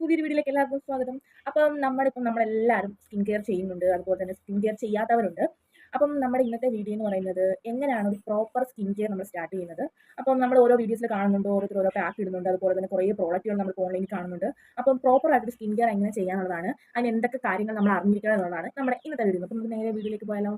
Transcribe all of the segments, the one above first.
പുതിയൊരു വീഡിയോയിലേക്ക് എല്ലാവർക്കും സ്വാഗതം. അപ്പം നമ്മളിപ്പം നമ്മളെല്ലാവരും സ്കിൻ കെയർ ചെയ്യുന്നുണ്ട് അതുപോലെ തന്നെ സ്കിൻ കെയർ ചെയ്യാത്തവരുണ്ട്. അപ്പം നമ്മുടെ ഇന്നത്തെ വീഡിയോ എന്ന് പറയുന്നത് എങ്ങനെയാണ് ഒരു പ്രോപ്പർ സ്കിൻ കെയർ നമ്മൾ സ്റ്റാർട്ട് ചെയ്യുന്നത്? അപ്പം നമ്മൾ ഓരോ വീഡിയോസിൽ കാണുന്നുണ്ട് ഓരോരുത്തർ ഓരോ പാക്ക് ഇടുന്നുണ്ട് അതുപോലെ തന്നെ കുറേ പ്രോഡക്റ്റുകൾ നമ്മൾ ഓൺലൈനിൽ കാണുന്നുണ്ട്. അപ്പം പ്രോപ്പർ ആയിട്ട് സ്കിൻ കെയർ എങ്ങനെ ചെയ്യാനുള്ളതാണ് അതിന് എന്തൊക്കെ കാര്യങ്ങൾ നമ്മൾ അറിഞ്ഞിരിക്കണം എന്നുള്ളതാണ് നമ്മുടെ ഇന്നത്തെ വീഡിയോ അപ്പം നമുക്ക് നേരെ വീഡിയോയിലേക്ക് പോയാലോ.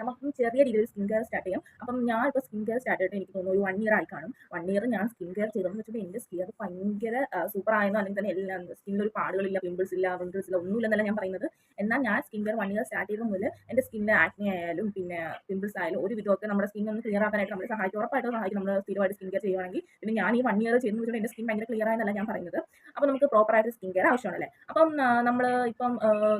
നമുക്ക് ചെറിയ രീതിയിൽ സ്കിൻ കെയർ സ്റ്റാർട്ട് ചെയ്യാം. അപ്പം ഞാൻ ഇപ്പോൾ സ്കിൻ കെയർ സ്റ്റാർട്ട് ചെയ്തിട്ട് എനിക്ക് തോന്നുന്നു ഒരു വൺ ഇയർ ആയി കാണും. വൺ ഇയർ ഞാൻ സ്കിൻ കെയർ ചെയ്തതെന്ന് വെച്ചിട്ട് എന്റെ സ്കിയർ ഭയങ്കര സൂപ്പർ ആയെന്നോ അല്ലെങ്കിൽ തന്നെ എല്ലാം സ്കിന്നിൽ ഒരു പാടുകളില്ല പിമ്പിൾസ് ഇല്ല റിങ്കിൾസ് ഇല്ല ഒന്നുമില്ലെന്നല്ല ഞാൻ പറയുന്നത്. എന്നാൽ ഞാൻ skin care one year start ചെയ്ത മുതൽ എന്റെ സ്കിന്നിൽ ആക്നി ആയാലും പിന്നെ പിമ്പിൾസ് ആയാലും ഒരു വിധമൊക്കെ നമ്മുടെ സ്കിൻ ഒന്ന് ക്ലിയർ ആക്കാനായിട്ട് നമ്മളെ സഹായിക്കും ഉറപ്പായിട്ട് സഹായിക്കും നമ്മൾ സ്ഥിരമായിട്ട് സ്കിൻ കെയർ ചെയ്യുവാണെങ്കിൽ. പിന്നെ ഞാൻ ഈ വൺ ഇയർ ചെയ്യുന്ന വെച്ചാൽ എന്റെ സ്കിൻ ഭയങ്കര ക്ലിയർ ആയെന്നല്ല ഞാൻ പറയുന്നത്. അപ്പോൾ നമുക്ക് പ്രോപ്പറായിട്ട് സ്കിൻ കെയർ ആവശ്യമാണല്ലേ? അപ്പം നമ്മൾ ഇപ്പം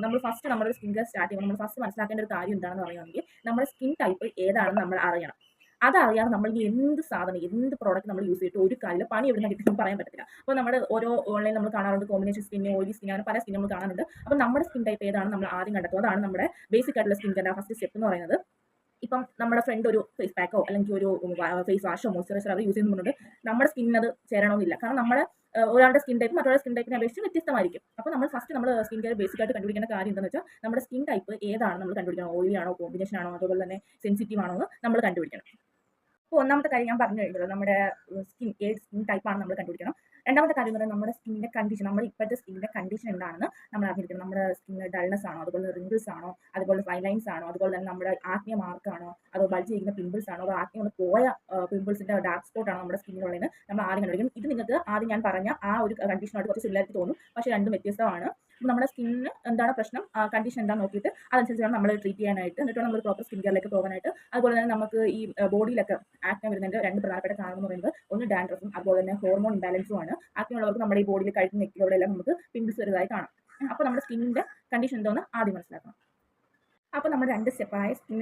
നമ്മൾ ഫസ്റ്റ് നമ്മുടെ സ്കിൻ കെയർ സ്റ്റാർട്ട് ചെയ്യുമ്പോൾ നമ്മൾ ഫസ്റ്റ് മനസ്സിലാക്കേണ്ട ഒരു കാര്യം എന്താണെന്ന് പറയുകയാണെങ്കിൽ നമ്മുടെ സ്കിൻ ടൈപ്പ് ഏതാണെന്ന് നമ്മൾ അറിയണം. അതറിയാതെ നമ്മൾ എന്ത് സാധനം എന്ത് പ്രോഡക്റ്റ് നമ്മൾ യൂസ് ചെയ്തിട്ട് ഒരു കാര്യം പണി എവിടെ കിട്ടുമെന്ന് പറയാൻ പറ്റില്ല അപ്പോൾ നമ്മുടെ ഓരോ ഓൺലൈൻ നമ്മൾ കാണാറുണ്ട് കോമ്പിനേഷൻ സ്കിൻ ഓയിലി സ്കിൻ അങ്ങനെ പല സ്കിൻ നമ്മൾ കാണാറുണ്ട്. അപ്പോൾ നമ്മുടെ സ്കിൻ ടൈപ്പ് ഏതാണ് നമ്മൾ ആദ്യം കണ്ടെത്തുക അതാണ് നമ്മുടെ ബേസിക് ആയിട്ടുള്ള സ്കിൻ കെയർ ഫസ്റ്റ് സ്റ്റെപ്പ് എന്ന് പറയുന്നത് ഇപ്പം നമ്മുടെ ഫ്രണ്ട് ഒരു ഫേസ് പാക്കോ അല്ലെങ്കിൽ ഒരു ഫേസ് വാഷോ മോയ്സ്ചറൈസർ അത് യൂസ് ചെയ്യുന്നുണ്ട് നമ്മുടെ സ്കിന്നത് ചേരണമെന്നില്ല. കാരണം നമ്മുടെ ഒരാളുടെ സ്കിൻ ടൈപ്പ് മറ്റൊരാളുടെ സ്കിൻ ടൈപ്പിനെ അപേക്ഷിച്ച് വ്യത്യസ്തമായിരിക്കും. അപ്പോൾ നമ്മൾ ഫസ്റ്റ് നമ്മൾ സ്കിൻ കെയർ ബേസിക് ആയിട്ട് കണ്ടുപിടിക്കുന്ന കാര്യം എന്താണെന്ന് വെച്ചാൽ നമ്മുടെ സ്കിൻ ടൈപ്പ് ഏതാണ് നമ്മൾ കണ്ടുപിടിക്കണം. ഓയിലി ആണോ കോമ്പിനേഷൻ ആണോ അതുപോലെ തന്നെ സെൻസിറ്റീവ് ആണോ എന്ന് നമ്മൾ കണ്ടുപിടിക്കണം. അപ്പോൾ ഒന്നാമത്തെ കാര്യം ഞാൻ പറഞ്ഞു കഴിഞ്ഞത് നമ്മുടെ സ്കിൻ ഏത് സ്കിൻ ടൈപ്പാണ് നമ്മൾ കണ്ടുപിടിക്കണം. രണ്ടാമത്തെ കാര്യം പറയുന്നത് നമ്മുടെ സ്കിന്നിന്റെ കണ്ടീഷൻ നമ്മൾ ഇപ്പോഴത്തെ സ്കിന്നിന്റെ കണ്ടീഷൻ എന്താണെന്ന് നമ്മൾ അറിഞ്ഞിരിക്കണം. നമ്മുടെ സ്കിന്നിന് ഡൾനെസ് ആണോ? അതുപോലെ റിങ്കിൾസ് ആണോ? അതുപോലെ ഫൈൻ ലൈൻസ് ആണോ? അതുപോലെ തന്നെ നമ്മുടെ ആക്നിയ മാർക്ക് ആണോ? അതോ ബൾജ് ചെയ്യുന്ന പിമ്പിൾസ് ആണോ? അതോ ആത്മീയ പോയ പിമ്പിൾസിന്റെ ഡാർക്ക് സ്പോട്ട് ആണോ നമ്മുടെ സ്കിന്നിലുള്ളതെന്ന് നമ്മൾ ആദ്യം കണ്ടുപിടിക്കും ഇത് നിങ്ങൾക്ക് ആദ്യം ഞാൻ പറഞ്ഞ ആ ഒരു കണ്ടീഷനായിട്ട് കുറച്ച് സിമിലാരിറ്റി തോന്നും. പക്ഷേ രണ്ടും വ്യത്യസ്തമാണ്. നമ്മുടെ സ്കിന്നിന് എന്താണ് പ്രശ്നം? കണ്ടീഷൻ എന്താ നോക്കിയിട്ട് അതനുസരിച്ച് വേണം നമ്മൾ ട്രീറ്റ് ചെയ്യാനായിട്ട്. എന്നിട്ട് നമ്മൾ പ്രോപ്പർ സ്കിൻ കെയറിലേക്ക് പോകാനായിട്ട്. അതുപോലെ തന്നെ നമുക്ക് ഈ ബോഡിയിലൊക്കെ ആക്നെ വരുന്നതിന്റെ രണ്ട് പ്രധാനപ്പെട്ട കാരണം എന്ന് പറയുന്നത് ഒന്ന് ഡാൻഡ്രഫും അതുപോലെ തന്നെ ഹോർമോൺ ഇംബാലൻസും ആണ്. ആക്നെ നമ്മുടെ ഈ ബോഡിയിൽ കഴുത്ത് നെക്കിലൂടെയെല്ലാം നമുക്ക് പിമ്പിൾസ് വരുന്നതായി കാണാം. അപ്പോൾ നമ്മുടെ സ്കിന്നിന്റെ കണ്ടീഷൻ എന്തോന്ന് ആദ്യം മനസ്സിലാക്കണം. അപ്പോൾ നമ്മൾ രണ്ട് സ്റ്റെപ്പായ സ്കിൻ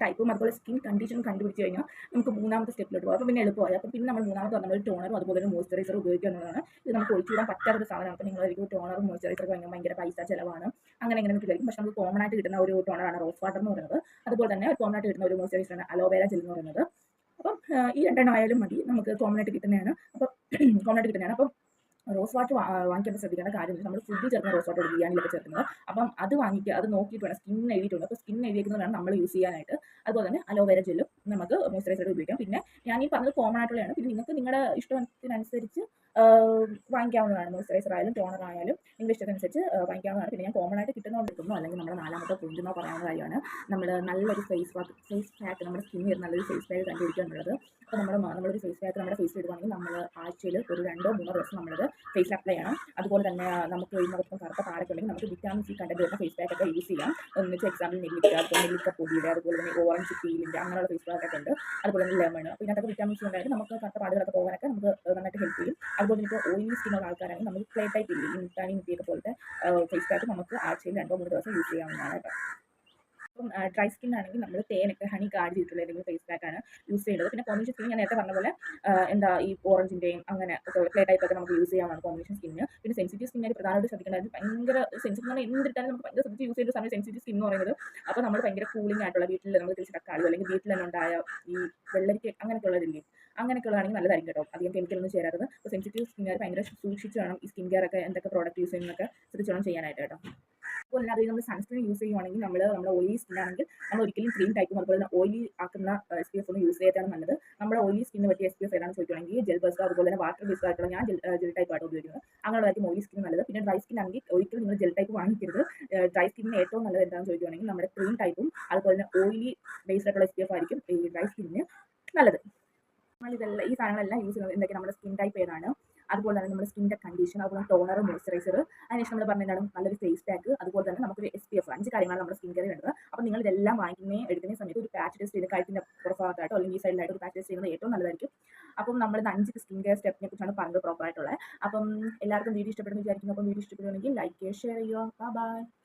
ടൈപ്പും അതുപോലെ സ്കിൻ കണ്ടീഷനും കണ്ടുപിടിച്ച് കഴിഞ്ഞാൽ നമുക്ക് മൂന്നാമത്തെ സ്റ്റെപ്പിലോട്ട് പോകാം. അപ്പോൾ പിന്നെ എളുപ്പമായി. അപ്പോൾ പിന്നെ നമ്മൾ മൂന്നാമത്തെ നമ്മൾ ടോണറും അതുപോലെ തന്നെ മോയ്സ്ചറൈസർ ഉപയോഗിക്കുക എന്നുള്ളതാണ്. ഇത് നമുക്ക് ഒഴിച്ചുവിടാൻ പറ്റാത്തൊരു സാധനമാണ്. അപ്പോൾ നിങ്ങളൊരു ടോണറും മോയ്സ്ചറൈസറും ഭയങ്കര ഭയങ്കര പൈസ ചിലവാണ്. അങ്ങനെ അങ്ങനെ നമുക്ക് കഴിക്കും പക്ഷേ നമുക്ക് കോമൺ ആയിട്ട് കിട്ടുന്ന ഒരു ടോണറാണ് റോസ് വാട്ടർ എന്ന് പറയുന്നത്. അതുപോലെ തന്നെ കോമൺ ആയിട്ട് കിട്ടുന്ന ഒരു മോയ്സ്ചറൈസറാണ് അലോവേര ജെൽ എന്ന് പറയുന്നത്. അപ്പം ഈ രണ്ടെണ്ണം ആയാലും മതി. നമുക്ക് കോമൺ ആയിട്ട് കിട്ടുന്നതാണ്. അപ്പോൾ കോമൺ ആയിട്ട് കിട്ടുന്നതാണ്. അപ്പം റോസ് വാട്ടർ വാങ്ങിക്കുമ്പോൾ ശ്രദ്ധിക്കേണ്ട കാര്യം നമ്മൾ ഫുഡ് ചേർക്കുന്ന റോസ് വാട്ടർ ബിരിയാണിയിലൊക്കെ ചേർക്കുന്നത്. അപ്പം അത് വാങ്ങിക്കുക അത് നോക്കിയിട്ട് വേണം സ്കിൻ എഴുതിയിട്ടുണ്ട്. അപ്പോൾ സ്കിൻ എഴുതിയിരിക്കുന്നതാണ് നമ്മൾ യൂസ് ചെയ്യാനായിട്ട്. അതുപോലെ തന്നെ അലോവേര ജെല്ലും നമുക്ക് മോയ്സ്ചറൈസർ ഉപയോഗിക്കാം. പിന്നെ ഞാൻ ഈ പറഞ്ഞത് കോമൺ ആയിട്ടുള്ളതാണ് പിന്നെ നിങ്ങൾക്ക് നിങ്ങളുടെ ഇഷ്ടത്തിനനുസരിച്ച് വാങ്ങിക്കാവുന്നതാണ്. മോയ്സ്ചറൈസർ ആയാലും ടോണർ ആയാലും നിങ്ങളുടെ ഇഷ്ടത്തിനനുസരിച്ച് വാങ്ങിക്കാവുന്നതാണ്. പിന്നെ ഞാൻ കോമൺ ആയിട്ട് കിട്ടുന്നതുകൊണ്ടിരിക്കുന്നു അല്ലെങ്കിൽ നമ്മുടെ നാലാമത്തെ പോയിന്റെന്നോ പറയാവുന്ന കാര്യമാണ്. നമ്മൾ നല്ലൊരു ഫേസ് വാക്ക് ഫേസ് പാക്ക് നമ്മുടെ സ്കിന്നിൽ നല്ലൊരു ഫേസ് പാക്ക് കണ്ടുപിടിക്കുക എന്നുള്ളത് അപ്പോൾ നമ്മൾ നമ്മളൊരു ഫേസ് പാക്ക് നമ്മുടെ ഫേസിൽ ഇടുവാണെങ്കിൽ നമ്മൾ ആഴ്ചയിൽ ഒരു രണ്ടോ മൂന്നോ ദിവസം നമ്മളത് ഫേസിൽ അപ്ലൈ ചെയ്യണം അതുപോലെ തന്നെ നമുക്ക് മുഖത്തും കറുത്ത പാടൊക്കെ നമുക്ക് വിറ്റാമിൻ സി കണ്ടന്റ് വരുന്ന ഫേസ് പാക്ക് ഒക്കെ യൂസ് ചെയ്യാം. എന്ന് വെച്ചാൽ എക്സാമ്പിൾ നെല്ലിക്ക അതുപോലെ നെല്ലിക്ക പൊടിയുടെ അതുപോലെ തന്നെ ഓറഞ്ച് പീലിന്റെ അങ്ങനെയുള്ള ഫേസ് പാക്ക് ഒക്കെ ഉണ്ട്. അതുപോലെ തന്നെ ലെമൺ അപ്പോൾ ഇതിനകത്തൊക്കെ വിറ്റാമിൻ സി ഉണ്ടായിട്ട് നമുക്ക് കറുത്ത പാടുകളൊക്കെ പോകാനൊക്കെ നമുക്ക് നന്നായിട്ട് ഹെൽപ്പ് ചെയ്യും. അതുപോലെ ഇപ്പോൾ ഓയിലി സ്കിന്നുള്ള ആൾക്കാരാണെങ്കിൽ നമുക്ക് ക്ലേ ടൈപ്പ് ഇല്ലേ? ഇൻസ്റ്റാൻ മുട്ടിയൊക്കെ പോലത്തെ ഫേസ് പാക്ക് നമുക്ക് ആഴ്ചയിൽ രണ്ടോ മൂന്ന് ദിവസം യൂസ് ചെയ്യാവുന്നതാണ് കേട്ടോ. ഇപ്പം ഡ്രൈ സ്കിൻ ആണെങ്കിൽ നമ്മൾ തേനൊക്കെ ഹണി ഗാർഡ് ചെയ്തിട്ടുള്ള ഏതെങ്കിലും ഫേസ് പാക്ക് ആണ് യൂസ് ചെയ്യേണ്ടത്. പിന്നെ കോമ്പിനേഷൻ സ്കിൻ ഞാൻ നേരത്തെ പറഞ്ഞ പോലെ എന്താ ഈ ഓറഞ്ചിന്റെയും അങ്ങനെ ചോക്ലേറ്റ് ടൈപ്പ് നമുക്ക് യൂസ് ചെയ്യാവുന്നതാണ് കോമ്പിനേഷൻ സ്കിന്നിന് പിന്നെ സെൻസിറ്റീവ് സ്കിന്നായി പ്രധാനമായിട്ട് ശ്രദ്ധിക്കേണ്ടത് ഭയങ്കര സെൻസിറ്റീവ് എന്ന് എന്തിട്ടാലും നമുക്ക് ഭയങ്കര ശ്രദ്ധിച്ച് യൂസ് ചെയ്യുന്ന സമയം സെൻസിറ്റീവ് സ്കിൻ എന്ന് പറയുന്നത്. അപ്പോൾ നമ്മൾ ഭയങ്കര കൂളിംഗ് ആയിട്ടുള്ള വീട്ടിൽ നമ്മൾ തിരിച്ച് തക്കാളി അല്ലെങ്കിൽ വീട്ടിൽ തന്നെ ഉണ്ടായ ഈ വെള്ളരിക്ക അങ്ങനെയൊക്കെ ഉള്ളതാണെങ്കിൽ നല്ലതായിരിക്കും കേട്ടോ. അധികം കെമിക്കലൊന്നും ചേരാത്തത്. അപ്പോൾ സെൻസിറ്റീവ് സ്കിന്നുകാർ ഭയങ്കര സൂക്ഷിച്ച് വേണം ഈ സ്കിൻ കെയർ ഒക്കെ എന്തൊക്കെ പ്രോഡക്റ്റ് യൂസ് ചെയ്യുന്നതൊക്കെ ശ്രദ്ധിച്ചോളം ചെയ്യാനായിട്ട് കേട്ടോ. തന്നെ അതിൽ നമ്മൾ സൺസ്ക്രീൻ യൂസ് ചെയ്യുവാണെങ്കിൽ നമ്മൾ നമ്മുടെ ഓയിലി സ്കിൻ ആണെങ്കിൽ നമ്മൾ ഒരിക്കലും ക്രീം ടൈപ്പും അതുപോലെ തന്നെ ഓയിലി ആക്കുന്ന എസ് പി എഫ് ഒന്നും യൂസ് ചെയ്യാത്താണ് നല്ലത്. നമ്മുടെ ഓയിലി സ്കിന്നിന് പറ്റിയ എസ് പി എഫ് ഏതാണെന്ന് ചോദിക്കുകയാണെങ്കിൽ ജെൽ ബസ് അതുപോലെ തന്നെ വാട്ടർ ബേസ്ഡ് ആയിട്ടുള്ള ഞാൻ ജെൽ ടൈപ്പ് ആയിട്ട് ഉപയോഗിക്കുന്നത്. അങ്ങനെയുള്ളതായിരിക്കും ഓയിലി സ്കിൻ നല്ലത്. പിന്നെ ഡ്രൈ സ്കിൻ ആണെങ്കിൽ ഒരിക്കലും നിങ്ങൾ ജെൽ ടൈപ്പ് വാങ്ങിക്കരുത്. ഡ്രൈ സ്കിന്നിന് ഏറ്റവും നല്ലത് എന്താണെന്ന് ചോദിക്കുകയാണെങ്കിൽ നമ്മുടെ ക്രീം ടൈപ്പും അതുപോലെ തന്നെ ഓയിലി ബേസ്ഡ് ആയിട്ടുള്ള എസ് പി എഫ് ആയിരിക്കും ഈ ഡ്രൈ സ്കിന്നിന് നല്ലത്. നമ്മൾ ഇതെല്ലാം ഈ സാധനങ്ങളെല്ലാം യൂസ് ചെയ്യുന്നത് എന്തൊക്കെ നമ്മുടെ സ്കിൻ ടൈപ്പ് ഏതാണ്? അതുപോലെ തന്നെ നമ്മുടെ സ്കിന്റെ കണ്ടീഷൻ അതുപോലെ ടോണർ മോയ്സ്ചറൈസർ അതിനുശേഷം നമ്മൾ പറഞ്ഞതാണ് നല്ലൊരു ഫേസ് പാക്ക് അതുപോലെ തന്നെ നമുക്കൊരു എസ് പി എഫ് അഞ്ച് കാര്യങ്ങളാണ് നമ്മുടെ സ്കിൻ കെയർ വേണ്ടത്. അപ്പോൾ നിങ്ങൾ ഇതെല്ലാം വാങ്ങിക്കുന്നേ എടുക്കുന്ന സമയത്ത് ഒരു പാച്ച് ടെസ്റ്റ് ചെയ്ത് കഴുത്തിന്റെ പുറഭാഗത്തായിട്ടോ അല്ലെങ്കിൽ ഈ സൈഡിലായിട്ട് ഒരു പാച്ച് ടെസ്റ്റ് ചെയ്യുന്നത് ഏറ്റവും നല്ലതായിരിക്കും. അപ്പം നമ്മൾ അഞ്ച് സ്കിൻ കെയർ സ്റ്റെപ്പിനെ കുറിച്ചാണ് പറഞ്ഞത് പ്രോപ്പറായിട്ടുള്ളത് അപ്പം എല്ലാവർക്കും വീഡിയോ ഇഷ്ടപ്പെടുന്നു വിചാരിക്കുന്നു. അപ്പം വീഡിയോ ഇഷ്ടപ്പെടുകയാണെങ്കിൽ ലൈക്ക് ചെയ്യുക ഷെയർ ചെയ്യുക. ബൈ